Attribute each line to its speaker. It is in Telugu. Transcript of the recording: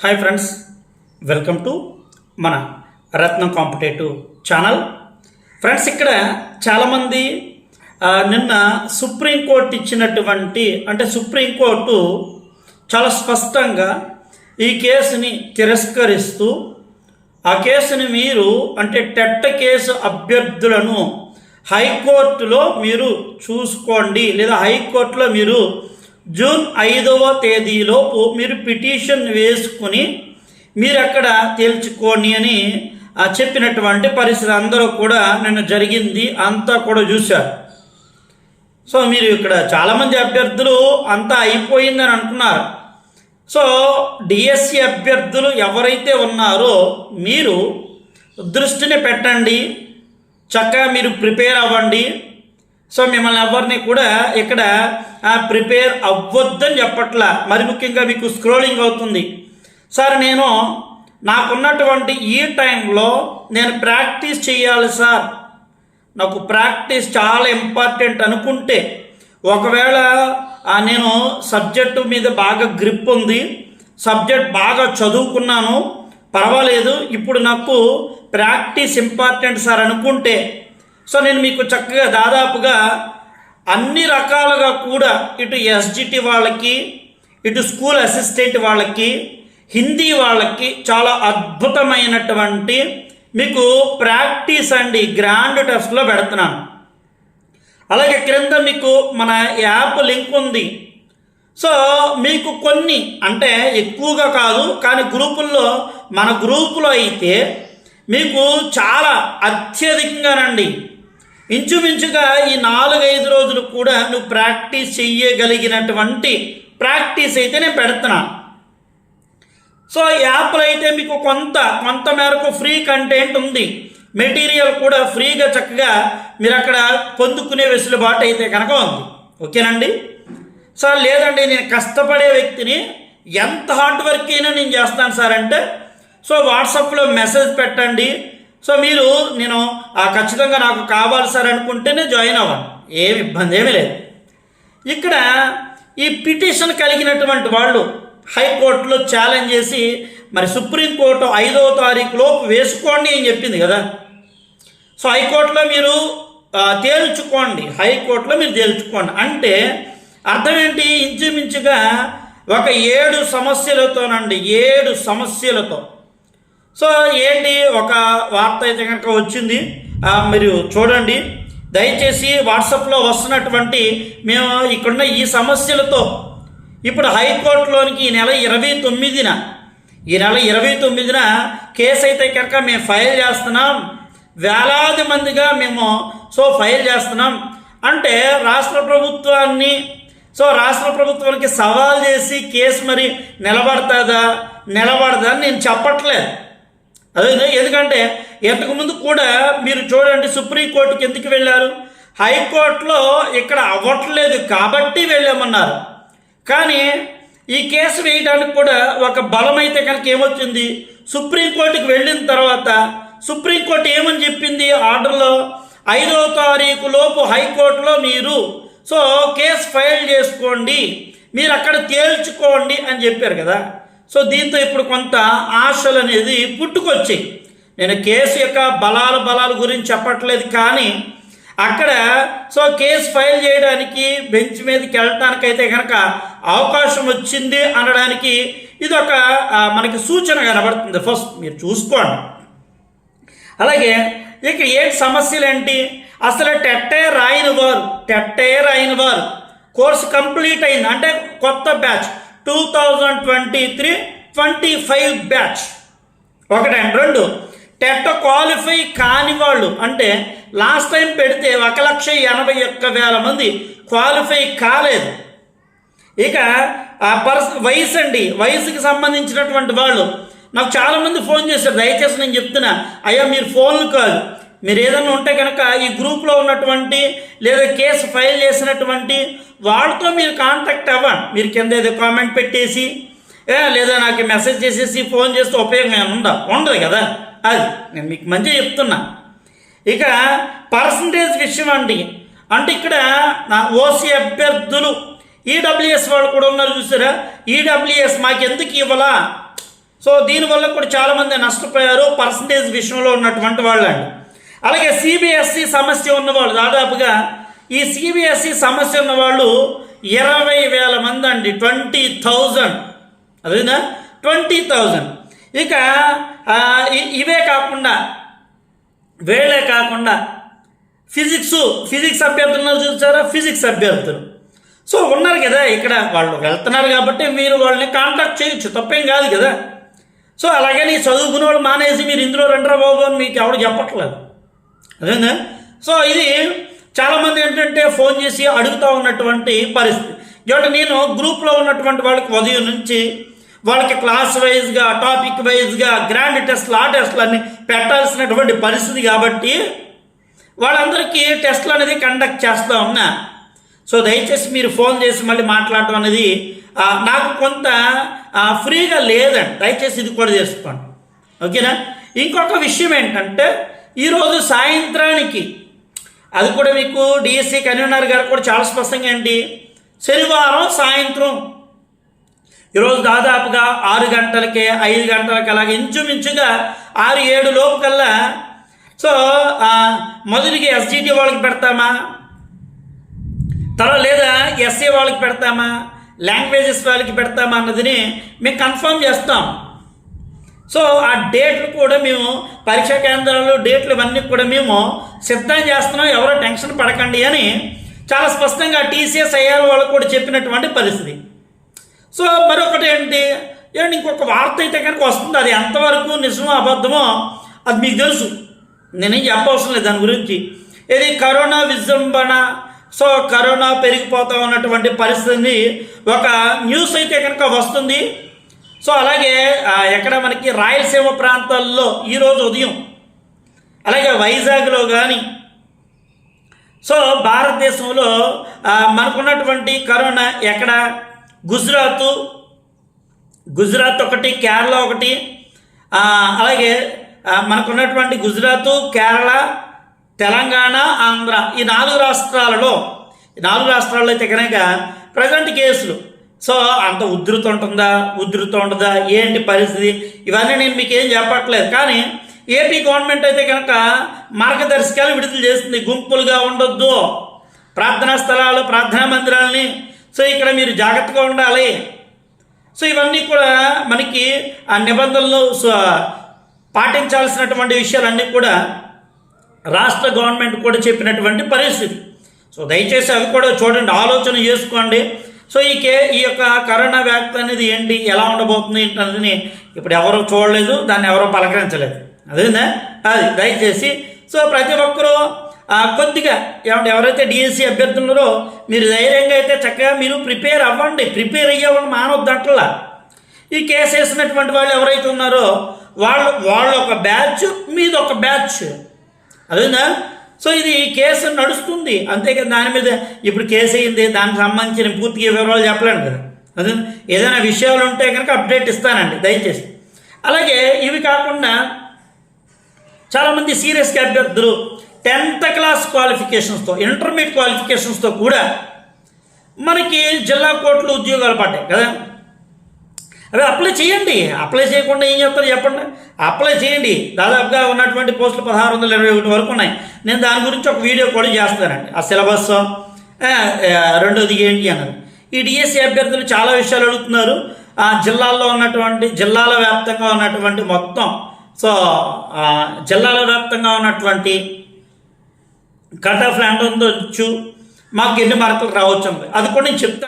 Speaker 1: హాయ్ ఫ్రెండ్స్ వెల్కమ్ టు మన రత్నం కాంపిటేటివ్ ఛానల్. ఫ్రెండ్స్ ఇక్కడ చాలామంది నిన్న సుప్రీంకోర్టు ఇచ్చినటువంటి అంటే సుప్రీంకోర్టు చాలా స్పష్టంగా ఈ కేసుని తిరస్కరిస్తూ ఆ కేసుని మీరు అంటే టెట్ట కేసు అభ్యర్థులను హైకోర్టులో మీరు చూసుకోండి లేదా హైకోర్టులో మీరు జూన్ ఐదవ తేదీలోపు మీరు పిటిషన్ వేసుకుని మీరు అక్కడ తేల్చుకోండి అని చెప్పినటువంటి పరిస్థితి అందరూ కూడా నిన్న జరిగింది అంతా కూడా చూశారు. సో మీరు ఇక్కడ చాలామంది అభ్యర్థులు అంతా అయిపోయిందని అంటున్నారు. సో డిఎస్సి అభ్యర్థులు ఎవరైతే ఉన్నారో మీరు దృష్టిని పెట్టండి చక్కగా మీరు ప్రిపేర్ అవ్వండి సో మిమ్మల్ని ఎవరిని కూడా ఇక్కడ ప్రిపేర్ అవ్వద్దని చెప్పట్లా. మరి ముఖ్యంగా మీకు స్క్రోలింగ్ అవుతుంది. సార్ నేను నాకున్నటువంటి ఈ టైంలో నేను ప్రాక్టీస్ చేయాలి సార్. నాకు ప్రాక్టీస్ చాలా ఇంపార్టెంట్ అనుకుంటే ఒకవేళ నేను సబ్జెక్టు మీద బాగా గ్రిప్ ఉంది సబ్జెక్ట్ బాగా చదువుకున్నాను పర్వాలేదు ఇప్పుడు నాకు ప్రాక్టీస్ ఇంపార్టెంట్ సార్ అనుకుంటే సో నేను మీకు చక్కగా దాదాపుగా అన్ని రకాలుగా కూడా ఇటు ఎస్జిటి వాళ్ళకి ఇటు స్కూల్ అసిస్టెంట్ వాళ్ళకి హిందీ వాళ్ళకి చాలా అద్భుతమైనటువంటి మీకు ప్రాక్టీస్ అండి గ్రాండ్ టెస్ట్లో పెడుతున్నాను. అలాగే క్రింద మీకు మన యాప్ లింక్ ఉంది. సో మీకు కొన్ని అంటే ఎక్కువగా కాదు కానీ గ్రూపుల్లో మన గ్రూపులో అయితే మీకు చాలా అత్యధికంగానండి ఇంచుమించుగా ఈ నాలుగైదు రోజులు కూడా నువ్వు ప్రాక్టీస్ చెయ్యగలిగినటువంటి ప్రాక్టీస్ అయితే నేను పెడుతున్నా. సో యాప్లో అయితే మీకు కొంత కొంత మేరకు ఫ్రీ కంటెంట్ ఉంది. మెటీరియల్ కూడా ఫ్రీగా చక్కగా మీరు అక్కడ పొందుకునే వెసులుబాటు అయితే కనుక ఉంది. ఓకేనండి? సార్ లేదండి నేను కష్టపడే వ్యక్తిని ఎంత హార్డ్ వర్క్ అయినా నేను చేస్తాను సార్ అంటే సో వాట్సాప్లో మెసేజ్ పెట్టండి. సో మీరు నేను ఖచ్చితంగా నాకు కావాలి సార్ అనుకుంటేనే జాయిన్ అవ్వండి ఏమి ఇబ్బంది ఏమీ లేదు. ఇక్కడ ఈ పిటిషన్ కలిగినటువంటి వాళ్ళు హైకోర్టులో ఛాలెంజ్ చేసి మరి సుప్రీంకోర్టు ఐదవ తారీఖు లోపు వేసుకోండి అని చెప్పింది కదా. సో హైకోర్టులో మీరు తేల్చుకోండి. హైకోర్టులో మీరు తేల్చుకోండి. అంటే అర్థం ఏంటి? ఇంచుమించుగా ఒక ఏడు సమస్యలతోనండి ఏడు సమస్యలతో. సో ఏంటి? ఒక వార్త అయితే కనుక వచ్చింది. మీరు చూడండి. దయచేసి వాట్సాప్లో వస్తున్నటువంటి మేము ఇక్కడున్న ఈ సమస్యలతో ఇప్పుడు హైకోర్టులోనికి ఈ నెల ఇరవై తొమ్మిదిన ఈ నెల ఇరవై తొమ్మిదిన కేసు అయితే కనుక మేము ఫైల్ చేస్తున్నాం. వేలాది మందిగా మేము సో ఫైల్ చేస్తున్నాం. అంటే రాష్ట్ర ప్రభుత్వాన్ని సో రాష్ట్ర ప్రభుత్వానికి సవాల్ చేసి కేసు మరి నిలబడుతుందా నిలబడదా అని నేను చెప్పట్లేదు. అదే ఎందుకంటే ఇంతకుముందు కూడా మీరు చూడండి సుప్రీంకోర్టుకి ఎందుకు వెళ్ళారు? హైకోర్టులో ఇక్కడ అవ్వట్లేదు కాబట్టి వెళ్ళామన్నారు. కానీ ఈ కేసు వేయడానికి కూడా ఒక బలం అయితే కనుక ఏమొచ్చింది? సుప్రీంకోర్టుకి వెళ్ళిన తర్వాత సుప్రీంకోర్టు ఏమని చెప్పింది ఆర్డర్లో? ఐదవ తారీఖు లోపు హైకోర్టులో మీరు సో కేసు ఫైల్ చేసుకోండి మీరు అక్కడ తేల్చుకోండి అని చెప్పారు కదా. సో దీంతో ఇప్పుడు కొంత ఆశలు అనేది పుట్టుకొచ్చాయి. నేను కేసు యొక్క బలాలు బలాల గురించి చెప్పట్లేదు కానీ అక్కడ సో కేసు ఫైల్ చేయడానికి బెంచ్ మీదకి వెళ్ళటానికైతే కనుక అవకాశం వచ్చింది అనడానికి ఇది ఒక మనకి సూచన కనబడుతుంది. ఫస్ట్ మీరు చూసుకోండి. అలాగే ఇక ఏంటి సమస్యలు ఏంటి అసలు టెట్టే రాయిన వారు టెట్టే రాయిన వారు కోర్సు కంప్లీట్ అయింది. అంటే కొత్త batch. Two thousand twenty three twenty five batch ఒకటండి రెండు. టెట్ క్వాలిఫై కాని వాళ్ళు అంటే లాస్ట్ టైం పెడితే ఒక లక్ష ఎనభై ఒక్క వేల మంది క్వాలిఫై కాలేదు. ఇక ఆ పర్స వయసు అండి. వయసుకి సంబంధించినటువంటి వాళ్ళు. నాకు చాలామంది ఫోన్ చేశారు. దయచేసి నేను చెప్తున్నా. అయ్యా మీరు ఫోన్లు కాదు. మీరు ఏదైనా ఉంటే కనుక ఈ గ్రూప్లో ఉన్నటువంటి లేదా కేసు ఫైల్ చేసినటువంటి వాళ్ళతో మీరు కాంటాక్ట్ అవ్వండి. మీరు కింద ఏదో కామెంట్ పెట్టేసి లేదా నాకు మెసేజ్ చేసేసి ఫోన్ చేస్తే ఉపయోగం ఏమైనా ఉందా? ఉండదు కదా. అది నేను మీకు మంచిగా చెప్తున్నా. ఇక పర్సంటేజ్ విషయం అండి. అంటే ఇక్కడ నా ఓసీ అభ్యర్థులు ఈడబ్ల్యూఎస్ వాళ్ళు కూడా ఉన్నారు చూసారా? ఈడబ్ల్యూఎస్ మాకు ఎందుకు ఇవ్వాలా? సో దీనివల్ల కూడా చాలామంది నష్టపోయారు. పర్సంటేజ్ విషయంలో ఉన్నటువంటి వాళ్ళండి. అలాగే సిబిఎస్ఈ సమస్య ఉన్నవాళ్ళు దాదాపుగా ఈ సిబిఎస్ఈ సమస్య ఉన్నవాళ్ళు ఇరవై వేల మంది అండి. Twenty thousand. అదేనా ట్వంటీ థౌజండ్. ఇక ఇ- ఇవే కాకుండా వేళే కాకుండా ఫిజిక్స్ ఫిజిక్స్ అభ్యర్థులను చూసారా? ఫిజిక్స్ అభ్యర్థులు. సో ఉన్నారు కదా ఇక్కడ వాళ్ళు వెళ్తున్నారు కాబట్టి మీరు వాళ్ళని కాంటాక్ట్ చేయొచ్చు. తప్పేం కాదు కదా. సో అలాగని చదువుకునే వాళ్ళు మానేసి మీరు ఇందులో రండిరా బాబు అని మీకు ఎవడు చెప్పట్లేదు. అదేనా? సో ఇది చాలామంది ఏంటంటే ఫోన్ చేసి అడుగుతూ ఉన్నటువంటి పరిస్థితి. కాబట్టి నేను గ్రూప్లో ఉన్నటువంటి వాళ్ళకి ఉదయం నుంచి వాళ్ళకి క్లాస్ వైజ్గా టాపిక్ వైజ్గా గ్రాండ్ టెస్ట్లు ఆ టెస్ట్లు అన్ని పెట్టాల్సినటువంటి పరిస్థితి కాబట్టి వాళ్ళందరికీ టెస్ట్లు అనేది కండక్ట్ చేస్తూ ఉన్నా. సో దయచేసి మీరు ఫోన్ చేసి మళ్ళీ మాట్లాడటం అనేది నాకు కొంత ఫ్రీగా లేదండి. దయచేసి ఇది కూడా చేసుకోండి. ఓకేనా? ఇంకొక విషయం ఏంటంటే ఈరోజు సాయంత్రానికి అది కూడా మీకు డిఎస్సి కన్వీనర్ గారు కూడా చాలా స్పష్టంగా అండి. శనివారం సాయంత్రం ఈరోజు దాదాపుగా ఆరు గంటలకే ఐదు గంటలకి అలాగే ఇంచుమించుగా ఆరు ఏడు లోపు కల్లా సో మొదటికి ఎస్జిటి వాళ్ళకి పెడతామా? తర్వాత లేదా ఎస్ఏ వాళ్ళకి పెడతామా? లాంగ్వేజెస్ వాళ్ళకి పెడతామా అన్నదిని మేము కన్ఫర్మ్ చేస్తాం. సో ఆ డేట్లు కూడా మేము పరీక్షా కేంద్రాలు డేట్లు ఇవన్నీ కూడా మేము సిద్ధం చేస్తున్నాం. ఎవరో టెన్షన్ పడకండి అని చాలా స్పష్టంగా టీసీఎస్ అయ్యారు వాళ్ళు కూడా చెప్పినటువంటి పరిస్థితి. సో మరొకటి ఏంటి? ఏంటి? ఇంకొక వార్త అయితే కనుక వస్తుంది. అది ఎంతవరకు నిజమో అబద్ధమో అది మీకు తెలుసు. నేనేం చెప్పవసరం లేదు దాని గురించి. ఇది కరోనా విజృంభణ. సో కరోనా పెరిగిపోతా ఉన్నటువంటి పరిస్థితిని ఒక న్యూస్ అయితే కనుక వస్తుంది. సో అలాగే ఎక్కడ మనకి రాయలసీమ ప్రాంతాల్లో ఈరోజు ఉదయం అలాగే వైజాగ్లో కానీ సో భారతదేశంలో మనకున్నటువంటి కరోనా ఎక్కడ? గుజరాత్ గుజరాత్ ఒకటి కేరళ ఒకటి అలాగే మనకున్నటువంటి గుజరాత్ కేరళ తెలంగాణ ఆంధ్ర ఈ నాలుగు రాష్ట్రాలలో ఈ నాలుగు రాష్ట్రాల్లో అయితే కనుక ప్రజెంట్ కేసులు సో అంత ఉధృతి ఉంటుందా ఉధృతి ఉండదా ఏంటి పరిస్థితి? ఇవన్నీ నేను మీకు ఏం చెప్పట్లేదు. కానీ ఏపీ గవర్నమెంట్ అయితే కనుక మార్గదర్శకాలు విడుదల చేస్తుంది. గుంపులుగా ఉండొద్దు. ప్రార్థనా స్థలాలు ప్రార్థనా మందిరాలని. సో ఇక్కడ మీరు జాగ్రత్తగా ఉండాలి. సో ఇవన్నీ కూడా మనకి ఆ నిబంధనలు పాటించాల్సినటువంటి విషయాలన్నీ కూడా రాష్ట్ర గవర్నమెంట్ కూడా చెప్పినటువంటి పరిస్థితి. సో దయచేసి అవి కూడా చూడండి. ఆలోచన చేసుకోండి. సో ఈ కే ఈ యొక్క కరోనా వ్యాప్తి అనేది ఏంటి ఎలా ఉండబోతుంది ఏంటి అనేది ఇప్పుడు ఎవరు చూడలేదు దాన్ని ఎవరూ పలకరించలేదు. అదేందా? అది దయచేసి. సో ప్రతి ఒక్కరూ కొద్దిగా ఏమంటే ఎవరైతే డిఎస్సి అభ్యర్థులున్నారో మీరు ధైర్యంగా అయితే చక్కగా మీరు ప్రిపేర్ అవ్వండి ప్రిపేర్ అయ్యేవాళ్ళు మానవద్దంటలా ఈ కేసు వేసినటువంటి వాళ్ళు ఎవరైతే ఉన్నారో వాళ్ళు వాళ్ళు ఒక బ్యాచ్ మీద ఒక బ్యాచ్. అదేనా సో ఇది కేసు నడుస్తుంది. అంతేకాదు దాని మీద ఇప్పుడు కేసు అయింది దానికి సంబంధించిన పూర్తిగా వివరాలు చెప్పలేను కదా. అదే ఏదైనా విషయాలు ఉంటే కనుక అప్డేట్ ఇస్తానండి దయచేసి. అలాగే ఇవి కాకుండా చాలామంది సీరియస్గా అభ్యర్థులు టెన్త్ క్లాస్ క్వాలిఫికేషన్స్తో ఇంటర్మీడియట్ క్వాలిఫికేషన్స్తో కూడా మనకి జిల్లా కోర్టులో ఉద్యోగాలు పడ్డాయి కదా. అవి అప్లై చేయండి. అప్లై చేయకుండా ఏం చెప్తారు చెప్పండి. అప్లై చేయండి. దాదాపుగా ఉన్నటువంటి పోస్టులు పదహారు వందల ఇరవై ఒకటి వరకు ఉన్నాయి. నేను దాని గురించి ఒక వీడియో కూడా చేస్తానండి. ఆ సిలబస్ రెండోది ఏంటి అన్నది. ఈ డిఎస్సి అభ్యర్థులు చాలా విషయాలు అడుగుతున్నారు. ఆ జిల్లాల్లో ఉన్నటువంటి జిల్లాల వ్యాప్తంగా ఉన్నటువంటి మొత్తం సో జిల్లాల వ్యాప్తంగా ఉన్నటువంటి కట్ ఆఫ్ ల్యాండ్ ఉండొచ్చు మాకు ఎన్ని మార్కులు రావచ్చు అది కూడా నేను చెప్తాను